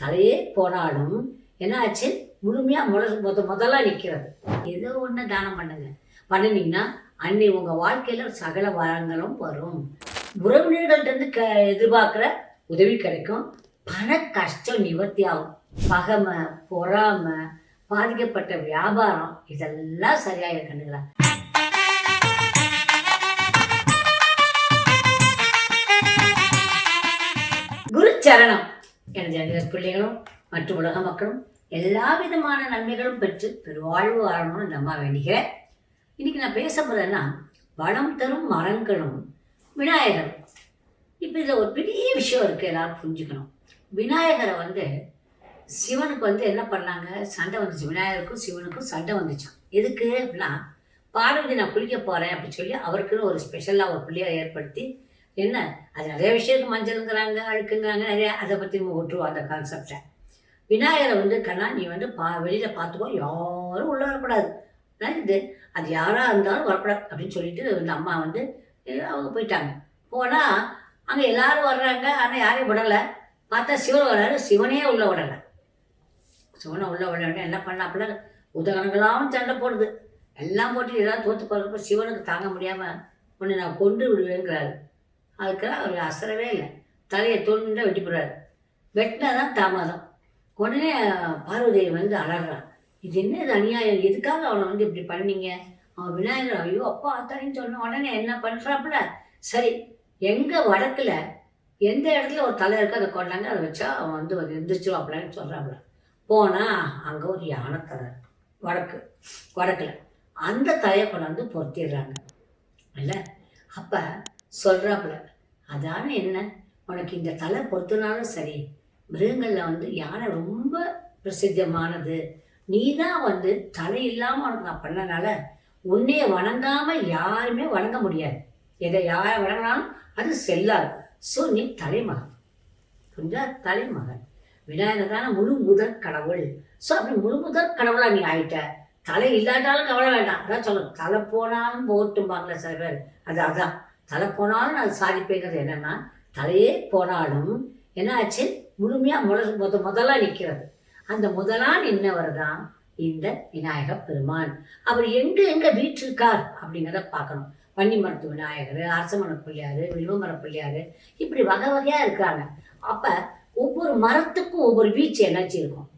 தலையே போனாலும் என்னாச்சு? முழுமையாக முத முத முதலாக நிற்கிறது ஏதோ ஒன்று தானம் பண்ணுங்க. பண்ணினீங்கன்னா அன்னை உங்கள் வாழ்க்கையில் சகல வரங்களும் வரும். உறவினர்கள்ட்டேருந்து க எதிர்பார்க்குற உதவி கிடைக்கும். பண கஷ்டம் நிவர்த்தி ஆகும். பகமை பொறாமை பாதிக்கப்பட்ட வியாபாரம் இதெல்லாம் சரியாக கண்ணுங்களா குரு சரணம். எனது எனது பிள்ளைகளும் மற்றும் உலக மக்களும் எல்லா விதமான நன்மைகளும் பெற்று பெருவாழ்வு வாழணும்னு நம்ம வேண்டிக்கிறேன். இன்றைக்கி நான் பேச போறேன்னா வளம் தரும் மரங்களும் விநாயகர் இப்போ இதில் ஒரு பெரிய விஷயம் இருக்குது எல்லாரும் புரிஞ்சுக்கணும். விநாயகரை வந்து சிவனுக்கு வந்து என்ன பண்ணாங்க? சண்டை வந்துச்சு. விநாயகருக்கும் சிவனுக்கும் சண்டை வந்துச்சான் எதுக்கு அப்படின்னா பார்வதி நான் குளிக்க போகிறேன் அப்படின்னு சொல்லி அவருக்குன்னு ஒரு ஸ்பெஷலாக ஒரு பிள்ளையை ஏற்படுத்தி என்ன? அது நிறைய விஷயத்துக்கு மஞ்சளுங்கிறாங்க அழுக்குங்கிறாங்க நிறைய அதை பற்றி நம்ம விட்டுருவோம் அந்த கான்செப்டை விநாயகரை வந்து கண்ணா நீ வந்து பா வெளியில் பார்த்துக்கோ யாரும் உள்ளே வரக்கூடாது. இது. அது யாராக இருந்தாலும் வரக்கூடாது அப்படின்னு சொல்லிட்டு இந்த அம்மா வந்து அவங்க போயிட்டாங்க. போனால் அங்கே எல்லாரும் வர்றாங்க. ஆனால் யாரையும் விடலை. பார்த்தா சிவன் வர்றாரு. சிவனே உள்ளே விடலை. சிவனை உள்ளே விட என்ன பண்ணாப்புல? உதகணங்களாகவும் சண்டை போடுது. எல்லாம் போட்டு எல்லாம் தோற்று போகிறப்ப சிவனுக்கு தாங்க முடியாமல் உன்னை நான் கொண்டு விடுவேங்கிறாரு. அதுக்கெல்லாம் அவர் அசரவே இல்லை. தலையை தொண்டை வெட்டி போடுறாரு. வெட்டினா தான் தாமதம் உடனே பார்வதி வந்து அலறான் இது என்ன இது அநியாயம்? எதுக்காக அவனை வந்து இப்படி பண்ணீங்க? அவன் விநாயகர் ஐயோ அப்பா அத்தானின்னு சொன்ன உடனே என்ன பண்ணுறாப்புல சரி எங்கள் வடக்கில் எந்த இடத்துல ஒரு தலை இருக்கோ அதை கொண்டாங்க அதை வச்சா அவன் வந்து எந்திரிச்சிடும் அப்படின்னு சொல்கிறாப்புல போனால் அங்கே ஒரு யானை தலை வடக்கு வடக்கில். அந்த தலையை கொண்டாந்து பொருத்திடுறாங்க. இல்லை? அப்போ சொல்கிறாப்புல அதான என்ன? உனக்கு இந்த தலை பொறுத்தனாலும் சரி மிருகங்களில் வந்து யானை ரொம்ப பிரசித்தமானது? நீ தான் வந்து தலை இல்லாமல் உனக்கு நான் பண்ணனால உன்னையே வணங்காமல் யாருமே வணங்க முடியாது. எதை யாரை வணங்கினாலும் அது செல்லாது. ஸோ நீ தலைமகன். புரிஞ்சா? தலைமகன். விநாயகர் தானே முழு முதற் கடவுள். ஸோ அப்படி முழு முதற் கடவுளாக நீ ஆயிட்ட. தலை இல்லாட்டாலும் கவலை வேண்டாம். அதான் சொல்லணும் தலை போனாலும் போட்டும்பாங்களே சில பேர். அது அதான். தலை போனாலும் நான் சாதிப்பேங்கிறது என்னென்னா தலையே போனாலும் என்ன ஆச்சு முழுமையாக முத முத முதலாக நிற்கிறது அந்த முதலாக நின்றவர் தான் இந்த விநாயக பெருமான். அவர் எங்கே எங்கே வீற்றிருக்கார் அப்படிங்கிறத பார்க்கணும். வன்னி மரத்து விநாயகர் அரசமர பிள்ளையார் வில்வமர பிள்ளையார் இப்படி வகை வகையாக இருக்கிறாங்க. அப்போ ஒவ்வொரு மரத்துக்கும் ஒவ்வொரு வீச்சு எனர்ஜி இருக்கும்.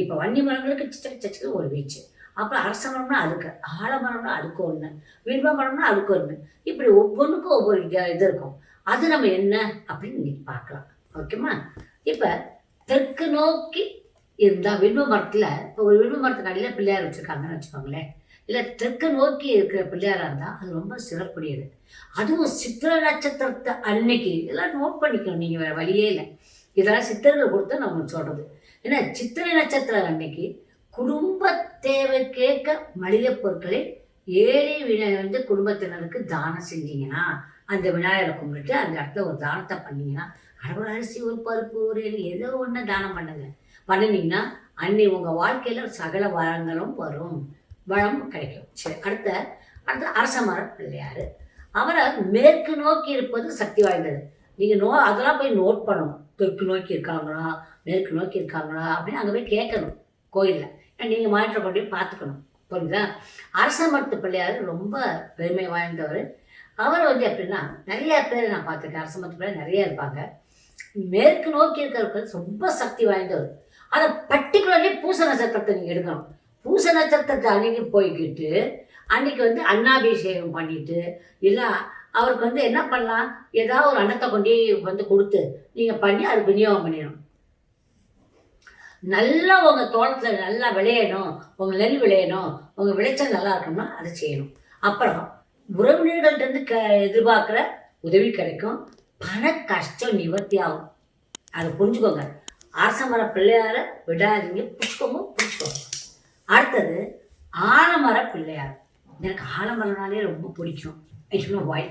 இப்போ வன்னி மரங்களுக்கு சிச்சக்கு ஒரு வீச்சு. அப்புறம் அரச மரம்னா அதுக்கு ஆலமரம்னா அதுக்கு ஒன்று வில்வ மரம்னா அதுக்கு ஒன்று இப்படி ஒவ்வொன்றுக்கும் ஒவ்வொரு இது- இருக்கும். அது நம்ம என்ன அப்படின்னு இன்னைக்கு பார்க்கலாம். ஓகேம்மா இப்போ தெற்கு நோக்கி இருந்தால் வில்வ மரத்தில் இப்போ ஒரு வில்வ மரத்துக்கு அடியில் பிள்ளையார் வச்சுருக்காங்கன்னு வச்சுக்கோங்களேன். இல்லை தெற்கு நோக்கி இருக்கிற பிள்ளையாராக இருந்தால் அது ரொம்ப சிறப்புடையது. அதுவும் சித்திர நட்சத்திரத்தை அன்னைக்கு இதெல்லாம் நோட் பண்ணிக்கணும். நீங்கள் வேறு வழியே இல்லை. இதெல்லாம் சித்திரங்கள் கொடுத்து நம்ம சொல்கிறது ஏன்னா சித்திரை நட்சத்திரம் அன்னைக்கு குடும்ப தேவை கேட்க மளிகை பொருட்களை ஏழை விநாயகர் வந்து குடும்பத்தினருக்கு தானம் செஞ்சீங்கன்னா அந்த விநாயகரை கும்பிட்டு அந்த இடத்துல ஒரு தானத்தை பண்ணீங்கன்னா அறுபது அரிசி ஒரு பருப்பு ஒரு ஏதோ ஒன்று தானம் பண்ணுங்க. பண்ணினீங்கன்னா அன்னை உங்கள் வாழ்க்கையில் சகல வளங்களும் வரும். வளம் கிடைக்கும். சரி அடுத்த அடுத்த அரசமர பிள்ளையார். அவரை மேற்கு நோக்கி இருப்பது சக்தி வாய்ந்தது. நீங்கள் நோ அதெல்லாம் போய் நோட் பண்ணணும். தெற்கு நோக்கி இருக்காங்களா மேற்கு நோக்கி இருக்காங்களா அப்படின்னு அங்கே போய் கேட்கணும் கோயிலில். நீங்கள் மாற்ற கொண்டு பார்த்துக்கணும். புரியுதா? அரசமர்த்து பிள்ளையார் ரொம்ப பெருமை வாய்ந்தவர். அவர் வந்து எப்படின்னா நிறையா பேர் நான் பார்த்துருக்கேன். அரசமர்த்து பிள்ளையார் நிறைய இருப்பாங்க. மேற்கு நோக்கி இருக்கிறவர்கள் ரொம்ப சக்தி வாய்ந்தவர். அதை பர்டிகுலர்லி பூச நட்சத்திரத்தை நீங்கள் எடுக்கணும். பூச நட்சத்திரத்தை அன்னைக்கு போய்கிட்டு அன்னைக்கு வந்து அன்னாபிஷேகம் பண்ணிட்டு இல்லை அவருக்கு வந்து என்ன பண்ணலாம்? ஏதாவது ஒரு அன்னத்தை கொண்டு வந்து கொடுத்து நீங்கள் பண்ணி அது விநியோகம் பண்ணிடணும். நல்லா உங்கள் தோட்டத்தில் நல்லா விளையணும் உங்கள் நெல் விளையணும் உங்கள் விளைச்சல் நல்லா இருக்கணும்னா அதை செய்யணும். அப்புறம் உறவினர்கள்ட்டேருந்து க எதிர்பார்க்குற உதவி கிடைக்கும். பண கஷ்டம் நிவர்த்தி ஆகும். அதை புரிஞ்சுக்கோங்க. அரசமர பிள்ளையாரை விடாதீங்க. பிடிச்சிக்கோங்க பிடிச்சிக்கோங்க அடுத்தது ஆலமர பிள்ளையார். எனக்கு ஆலமரம்னாலே ரொம்ப பிடிக்கும். இன்னும் வாய்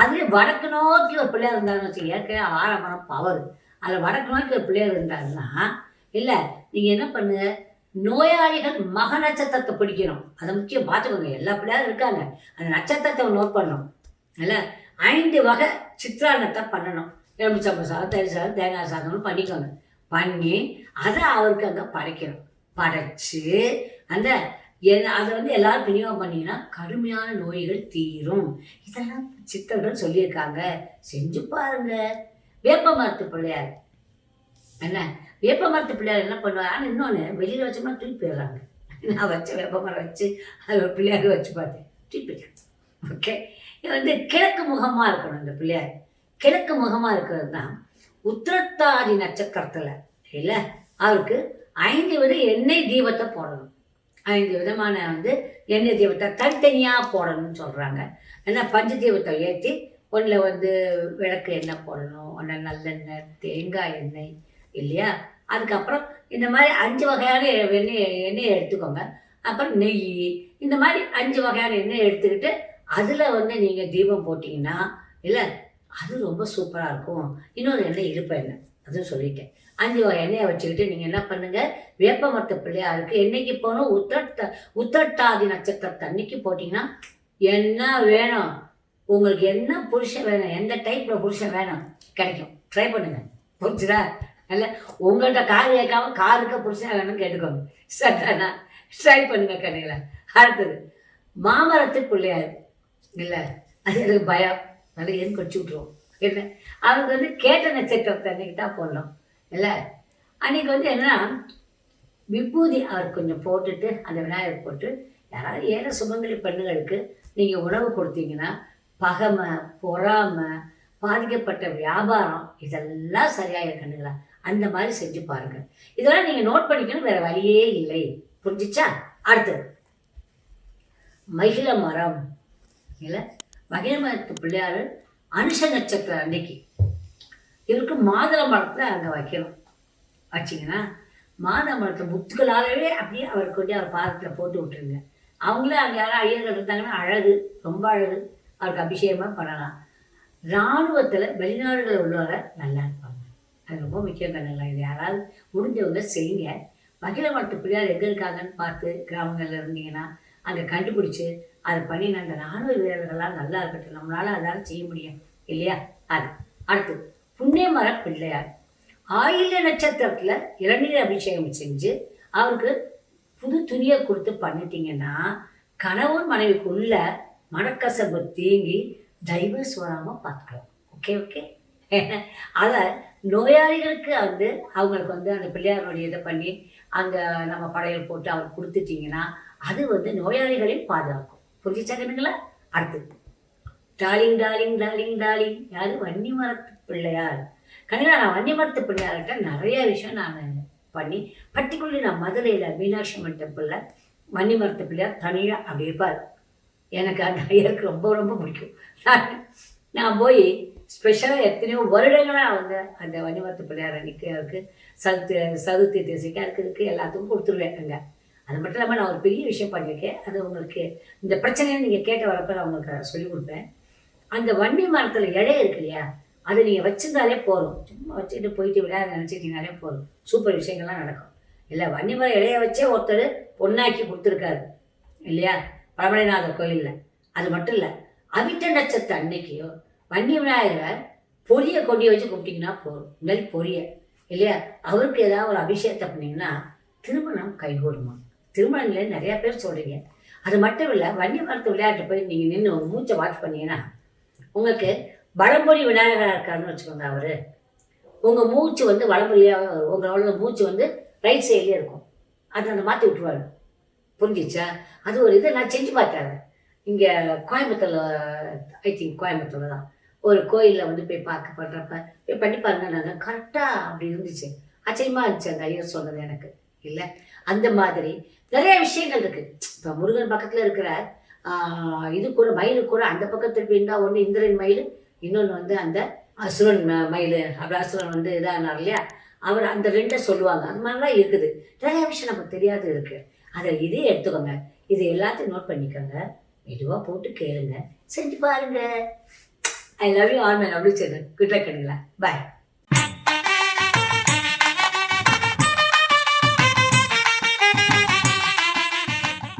அதுலேயே வடக்கு நோக்கி ஒரு பிள்ளையார் இருந்தாருன்னு வச்சுக்க ஏற்கனவே ஆலமரம் பவர் அதில் வடக்கு நோக்கி ஒரு பிள்ளையார் இருந்தாருன்னா இல்லை நீங்கள் என்ன பண்ணுங்க? நோயாளிகள் மக நட்சத்திரத்தை பிடிக்கணும். அதை முக்கியம் பார்த்துக்கோங்க எல்லா பிள்ளையாரும் இருக்காங்க. அந்த நட்சத்திரத்தை நோட் பண்ணணும். இல்லை ஐந்து வகை சித்ரான்னத்தை பண்ணணும். எலுமிச்சம்பழ சாதம் தயிர் சாதம் தேங்காய் சாதம்னு பண்ணிக்கோங்க. பண்ணி அதை அவருக்கு அங்கே படைக்கணும். படைச்சு அந்த அதை வந்து எல்லாரும் விநியோகம் பண்ணீங்கன்னா கடுமையான நோய்கள் தீரும். இதெல்லாம் சித்தர்கள் சொல்லியிருக்காங்க. செஞ்சு பாருங்க. வேப்ப மரத்து பிள்ளையார். என்ன? வேப்ப மரத்து பிள்ளையார் என்ன பண்ணுவாங்க ஆனால் இன்னொன்று வெளியில் வச்சோம்னா தூக்கி போயிடுறாங்க. நான் வச்ச வேப்ப மரம் வச்சு அது ஒரு பிள்ளையார் வச்சு பார்த்தேன். தூக்கி போயிட்டேன் ஓகே இது வந்து கிழக்கு முகமாக இருக்கணும் இந்த பிள்ளையார். கிழக்கு முகமாக இருக்கிறது தான் உத்திரத்தாதி நட்சத்திரத்தில் இல்லை? அவருக்கு ஐந்து வித எண்ணெய் தீபத்தை போடணும். ஐந்து விதமான வந்து எண்ணெய் தீபத்தை தனித்தனியாக போடணும்னு சொல்கிறாங்க ஏன்னா பஞ்ச தீபத்தை ஏற்றி ஒன்றில் வந்து விளக்கு எண்ணெய் போடணும் ஒன்றில் நல்லெண்ணெய் தேங்காய் எண்ணெய் இல்லையா? அதுக்கப்புறம் இந்த மாதிரி அஞ்சு வகையான எண்ணெய் எண்ணெயை எடுத்துக்கோங்க. அப்புறம் நெய் இந்த மாதிரி அஞ்சு வகையான எண்ணெய் எடுத்துக்கிட்டு அதில் வந்து நீங்கள் தீபம் போட்டிங்கன்னா இல்லை அது ரொம்ப சூப்பராக இருக்கும். இன்னொரு எண்ணெய் இருப்பேன் எண்ணெய் அதுவும் சொல்லிட்டேன். அஞ்சு வகை எண்ணெயை வச்சுக்கிட்டு நீங்கள் என்ன பண்ணுங்கள் வேப்ப மரத்து பிள்ளையாருக்கு என்னைக்கு போகணும்? உத்தட்ட உத்தட்டாதி நட்சத்திரத்தை அன்னைக்கு போட்டிங்கன்னா என்ன வேணும்? உங்களுக்கு என்ன புருஷன் வேணும்? எந்த டைப்பில் புருஷன் வேணும்? கிடைக்கும். ட்ரை பண்ணுங்கள் புரிஞ்சுதா? அல்ல உங்கள்கிட்ட கார் கேட்காம காருக்கு புருஷன் வேணும்னு கேட்டுக்கோங்க. சரிதானா ட்ரை பண்ணுங்க கண்ணுங்களா அடுத்தது மாமரத்து பிள்ளையார். இல்லை அது எனக்கு பயம். நல்லா ஏன் குடிச்சு விட்ருவோம் என்ன? அவருக்கு வந்து கேட்ட நட்சத்திரத்தை அன்னைக்கு தான் போடணும். இல்லை? அன்னைக்கு வந்து என்னன்னா விபூதி அவர் கொஞ்சம் போட்டுட்டு அந்த விநாயகர் போட்டு யாராவது ஏழை சுமங்கலி பெண்ணுகளுக்கு நீங்கள் உணவு கொடுத்தீங்கன்னா பகமை பொறாமை பாதிக்கப்பட்ட வியாபாரம் இதெல்லாம் சரியாக கண்ணுங்களா அந்த மாதிரி செஞ்சு பாருங்க. இதெல்லாம் நீங்கள் நோட் பண்ணிக்கணும் வேற வழியே இல்லை. புரிஞ்சிச்சா? அடுத்தது. மகிழ மரம். இல்லை மகிழ மரத்து பிள்ளையார் அனுஷ நட்சத்திரம் அன்னைக்கு. இவருக்கு மாதுளை மரத்தில் அங்கே வைக்கணும். வச்சிங்கன்னா மாதுளை மரத்தை முத்துக்களாகவே அப்படியே அவர் கொண்டு அவர் பாதத்தில் போட்டு விட்டுருங்க. அவங்களே அங்கே யாரும் ஐயர்கள் இருந்தாங்கன்னா அழகு ரொம்ப அழகு. அவருக்கு அபிஷேகமாக பண்ணலாம். இராணுவத்தில் வெளிநாடுகளில் உள்ளவரை நல்லா இருப்பாங்க. அது ரொம்ப முக்கியம் கண்ணுங்களா இது யாராவது முடிஞ்சவங்க செய்யுங்க. மகிழ மரத்து பிள்ளையார் எங்கே இருக்காங்கன்னு பார்த்து கிராமங்களில் இருந்தீங்கன்னா அங்கே கண்டுபிடிச்சி அதை பண்ணி அந்த இராணுவ வீரர்களால் நல்லா இருக்கட்டும். நம்மளால் அதால் செய்ய முடியும். இல்லையா? அது. அடுத்து புண்ணியமர பிள்ளையார். ஆயில நட்சத்திரத்தில் இளநீர் அபிஷேகம் செஞ்சு அவருக்கு புது துணியை கொடுத்து பண்ணிட்டீங்கன்னா கணவன் மனைவிக்குள்ள மனக்கசப்பு தீங்கி டைவர்ஸ் வராமல் பார்த்துக்கலாம். ஓகே ஓகே அதை நோயாளிகளுக்கு வந்து அவங்களுக்கு வந்து அந்த பிள்ளையாருடைய இதை பண்ணி அங்கே நம்ம படையல் போட்டு அவர் கொடுத்துட்டிங்கன்னா அது வந்து நோயாளிகளையும் பாதுகாக்கும். புரிஞ்சுச்சாங்கன்னுங்களா அடுத்து டாலிங் டாலிங் டாலிங் டாலிங். யாரு? வன்னி மரத்து பிள்ளையார். கண்டிப்பாக நான் வன்னி மரத்து பிள்ளையார்கிட்ட நிறைய விஷயம் நான் பண்ணி பர்டிகுலர்லி நான் மதுரையில் மீனாட்சி அம்மன் டெம்பிளில் வன்னி மரத்து பிள்ளையார் தனியாக அப்படி இருப்பார். எனக்கு அந்த ஐயருக்கு ரொம்ப ரொம்ப பிடிக்கும். நான் நான் போய் ஸ்பெஷலாக எத்தனையோ வருடங்களாக அவங்க அந்த வன்னிமரத்து பிள்ளையார் அன்னைக்கு அவருக்கு சதுர்த்தி சதுர்த்தி திசைக்கு அதுக்கு இதுக்கு எல்லாத்துக்கும் கொடுத்துருவேன் அது மட்டும் இல்லாமல் நான் ஒரு பெரிய விஷயம் பண்ணியிருக்கேன். அது உங்களுக்கு இந்த பிரச்சனையை நீங்கள் கேட்ட வரப்போ நான் உங்களுக்கு சொல்லிக் கொடுப்பேன். அந்த வன்னி மரத்தில் இலை இருக்கு இல்லையா? அதை நீங்கள் வச்சிருந்தாலே போதும். சும்மா வச்சுட்டு போயிட்டு விளையாட நினச்சிட்டிங்கனாலே போதும். சூப்பர் விஷயங்கள்லாம் நடக்கும். இல்லை வன்னி மரம் இலைய வச்சே ஒருத்தர் பொண்ணாக்கி கொடுத்துருக்காரு இல்லையா? பழமலைநாதர் கோயிலில். அது மட்டும் இல்லை அவிட்ட நட்சத்திர அன்னைக்கையோ வன்னி விநாயகரை பொரிய கொடியை வச்சு கும்பிட்டிங்கன்னா போதும். நெல் பொரிய இல்லையா? அவருக்கு ஏதாவது ஒரு அபிஷேகத்தை பண்ணீங்கன்னா திருமணம் கைகூடுமா? திருமணங்களே நிறையா பேர் சொல்கிறீங்க அது மட்டும் இல்லை வண்டி மரத்து விளையாட்டு போய் நீங்கள் நின்று மூச்சை வாட்ச் பண்ணீங்கன்னா உங்களுக்கு வடமொழி விநாயகராக இருக்காருன்னு வச்சுக்கோங்க அவர். உங்கள் மூச்சு வந்து வடமொழியாக உங்களோட மூச்சு வந்து ரைட் சைட்லேயே இருக்கும். அதை அந்த மாற்றி விட்டுருவாரு. புரிஞ்சிச்சா? அது ஒரு இது நான் செஞ்சு பார்த்தேன் இங்கே கோயம்புத்தூரில் ஐ திங்க் கோயம்புத்தூரில் தான். ஒரு கோயிலில் வந்து போய் பார்க்க பண்ணுறப்ப போய் பண்ணி பாருங்க கரெக்டாக அப்படி இருந்துச்சு. ஆச்சரியமாக இருந்துச்சு அந்த ஐயர் சொன்னது எனக்கு. இல்லை. அந்த மாதிரி நிறைய விஷயங்கள் இருக்குது இப்போ முருகன் பக்கத்தில் இருக்கிற இது கூட மயிலு கூட அந்த பக்கத்தில் இருந்தால் ஒன்று இந்திரன் மயில் இன்னொன்று வந்து அந்த அசுரன் ம- மயில். அப்படி அசுரன் வந்து இதானார் இல்லையா? அவர் அந்த ரெண்டை சொல்லுவாங்க. அந்த மாதிரிலாம் இருக்குது. நிறைய விஷயம் நமக்கு தெரியாது இருக்குது அதை இதே எடுத்துக்கோங்க. இது எல்லாத்தையும் நோட் பண்ணிக்கோங்க. மெதுவாக போட்டு கேளுங்க. செஞ்சு பாருங்க. I love you all my lovely children good luck bye